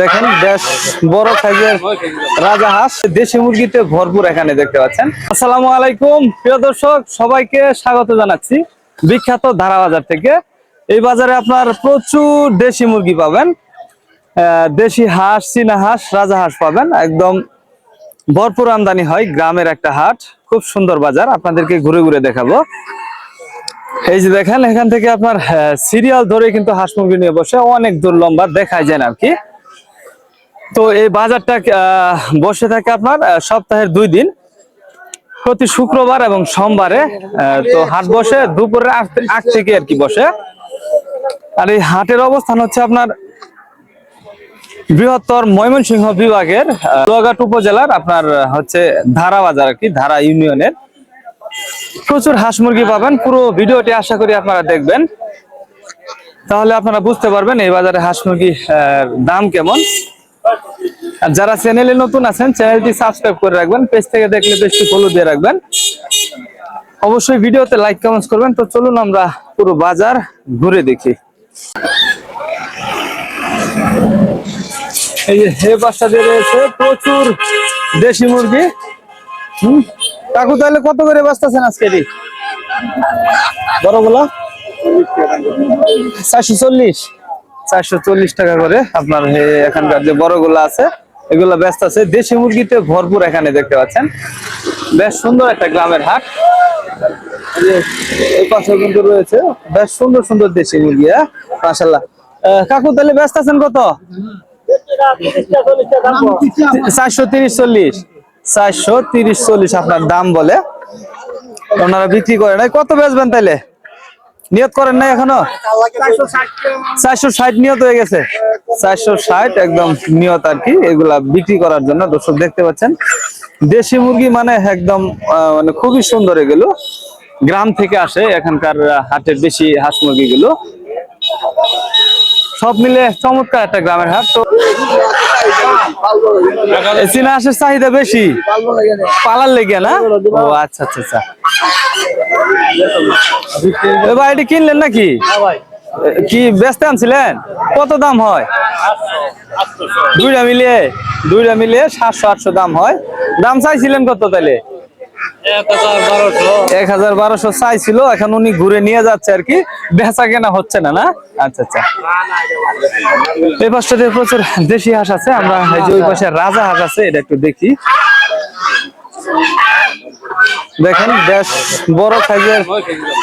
দেখেন বেশ বড় সাইজের রাজা হাঁস। দেশি মুরগিতে ভরপুর এখানে দেখতে পাচ্ছেন। আসসালামু আলাইকুম, প্রিয় দর্শক, সবাইকে স্বাগত জানাচ্ছি বিখ্যাত ধারা বাজার থেকে। এই বাজারে আপনার প্রচুর দেশি মুরগি পাবেন। দেশি হাঁস, চীনা হাঁস, রাজা হাঁস পাবেন। একদম ভরপুর আমদানি হয় গ্রামের একটা হাট। খুব সুন্দর বাজার, আপনাদেরকে ঘুরে ঘুরে দেখাবো। এই যে দেখেন, এখান থেকে আপনার সিরিয়াল ধরে কিন্তু হাঁস মুরগি নিয়ে বসে, অনেক দূর লম্বা দেখায় যায় না আর কি। তো এই বাজারটা বসে থাকে আপনার সপ্তাহের দুই দিন। প্রতি শুক্রবার এবং সোমবারে তো হাট বসে দুপুরে আগ থেকে আর কি বসে। আর এই হাটের অবস্থান হচ্ছে আপনার বৃহত্তর ময়মনসিংহ বিভাগের লোহাঘাট উপজেলার আপনার হচ্ছে ধারা বাজার আর কি, ধারা ইউনিয়নের। প্রচুর হাঁস মুরগি পাবেন, পুরো ভিডিওটি আশা করি আপনারা দেখবেন। তাহলে আপনারা বুঝতে পারবেন এই বাজারে হাঁস মুরগি দাম কেমন। আর যারা চ্যানেলে নতুন আছেন, চ্যানেলটি সাবস্ক্রাইব করে রাখবেন পেজ থেকে দেখলে পেজটি ফলো দিয়ে রাখবেন। অবশ্যই ভিডিওতে লাইক কমেন্টস করবেন। তো চলুন আমরা পুরো বাজার ঘুরে দেখি। এই যে হে দিয়ে রয়েছে, প্রচুর দেশি মুরগি। হুম? কাকু, তাহলে কত করে বাঁচতেছেন আজকে এটি? বড়গুলো? চারশো চল্লিশ। চারশো চল্লিশ টাকা করে আপনার এখানকার যে বড়গুলো আছে এগুলো ব্যস্ত আছে। দেশি মুরগিতে ভরপুর এখানে দেখতে পাচ্ছেন। বেশ সুন্দর একটা গ্রামের হাট। এই পাশে কিন্তু রয়েছে। বেশ সুন্দর সুন্দর দেশি মুরগি হ্যাঁ? মাসাল্লাহ কাকু, তাহলে ব্যস্ত আছেন কত? চারশো তিরিশ চল্লিশ। চারশো তিরিশ চল্লিশ আপনার দাম বলে। ওনারা বিক্রি করে নাই। কত বেচবেন তাইলে নিয়ত করেন না এখনও? চারশো ষাট নিয়ত হয়ে গেছে। চারশো ষাট একদম নিয়ত আর কি এগুলা বিক্রি করার জন্য দর্শক দেখতে পাচ্ছেন। দেশি মুরগি মানে একদম মানে খুবই সুন্দর এগুলো। গ্রাম থেকে আসে এখানকার হাটের বেশি হাঁস মুরগি গুলো সব মিলে চমৎকার একটা গ্রামের হাট। তো চীনা হাঁসের চাহিদা বেশি? পালার লেগে না? ও আচ্ছা আচ্ছা আচ্ছা। ভাই, এটি কিনলেন নাকি? কি ব্যস্ত আনছিলেন? কত দাম হয়? দুইটা মিলিয়ে দুইটা মিলিয়ে সাতশো, আটশো দাম হয়। দাম চাইছিলেন কত তাইলে? এক হাজার বারোশো চাইছিল, এখন উনি ঘুরে নিয়ে যাচ্ছে আর কি। বেচা কেনা হচ্ছে না না? আচ্ছা আচ্ছা। এই প্রচুর দেশি হাঁস আছে, আমরা ওই পাশে রাজা হাঁস আছে, এটা একটু দেখি। দেখেন, বেশ বড় সাইজের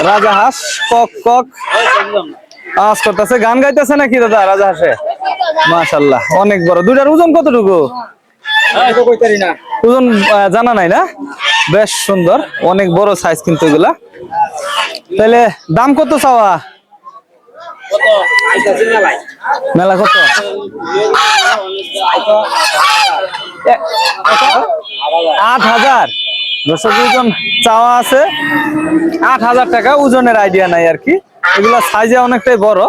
রাজা হাঁস, কক কক। আওয়াজ করতেছে, গান গাইতেছে নাকি দাদা রাজা হাঁসে? মাশাল্লাহ অনেক বড়। দুইটার ওজন কতটুকু? ওজন জানা নাই না? বেশ সুন্দর, অনেক বড় সাইজ কিন্তু এগুলা। তাহলে দাম কত চাওয়া? মেলা কত? আট হাজার। দর্শক চাওয়া আছে। আট হাজার টাকা, ওজনের আইডিয়া নাই আর কি। এগুলা সাইজে অনেকটাই বড়।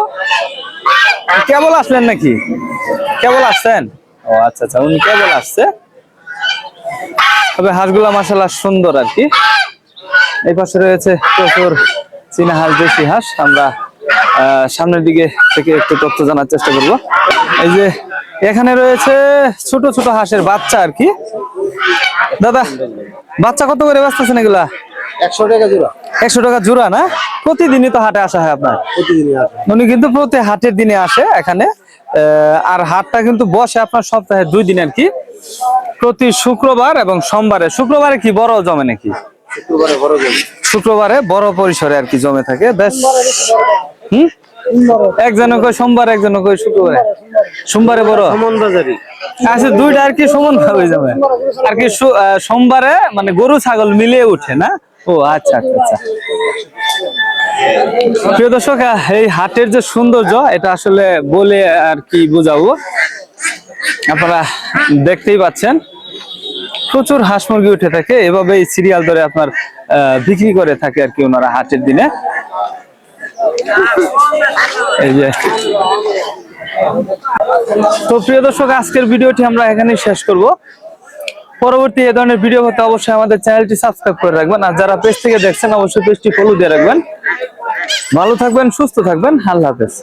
কেবল আসলেন নাকি? কেবল আসছেন? ও আচ্ছা আচ্ছা উনি কেবল আসছে। তবে হাঁসগুলা মাসাল্লাহ সুন্দর আর কি। এই পাশে রয়েছে প্রচুর চীনা হাঁস, দেশি হাঁস। আমরা সামনের দিকে থেকে একটু তথ্য জানার চেষ্টা করব। এই যে, এখানে রয়েছে ছোট ছোট হাঁসের বাচ্চা আর কি। দাদা বাচ্চা কত করে বাঁচতেছেন এগুলা? একশো টাকা জোড়া। একশো টাকা জোড়া না? প্রতিদিনই তো হাটে আসা হয় আপনার? উনি কিন্তু প্রতি হাটের দিনে আসে এখানে। আর হাটটা কিন্তু বসে আপনার সপ্তাহে দুই দিন আর কি। প্রতি শুক্রবার এবং সোমবারে। শুক্রবারে কি বড় জমে নাকি? শুক্রবারে বড় জমি। শুক্রবারে বড় পরিসরে আর কি জমে থাকে। বেশ। হুম? একজন কই সোমবার একজন কই শুক্রবারে। সোমবারে বড়? সমান বাজারি আচ্ছা দুইটা আর কি সমান যাবে। আর কি সোমবারে মানে গরু ছাগল মিলিয়ে উঠে না? ও আচ্ছা আচ্ছা আচ্ছা। প্রিয় দর্শক এই হাটের যে সৌন্দর্য এটা আসলে বলে আর কি বোঝাবো। আপনারা দেখতেই পাচ্ছেন প্রচুর হাঁস মুরগি উঠে থাকে। এভাবে সিরিয়াল ধরে আপনার আহ, বিক্রি করে থাকে আর কি ওনারা হাটের দিনে। তো প্রিয় দর্শক, আজকের ভিডিওটি আমরা এখানে শেষ করব। পরবর্তী এ ধরনের ভিডিও হতে অবশ্যই আমাদের চ্যানেলটি সাবস্ক্রাইব করে রাখবেন, আর যারা পেজ থেকে দেখছেন, অবশ্যই পেজটি ফলো দিয়ে রাখবেন। ভালো থাকবেন, সুস্থ থাকবেন, আল্লাহ হাফেজ।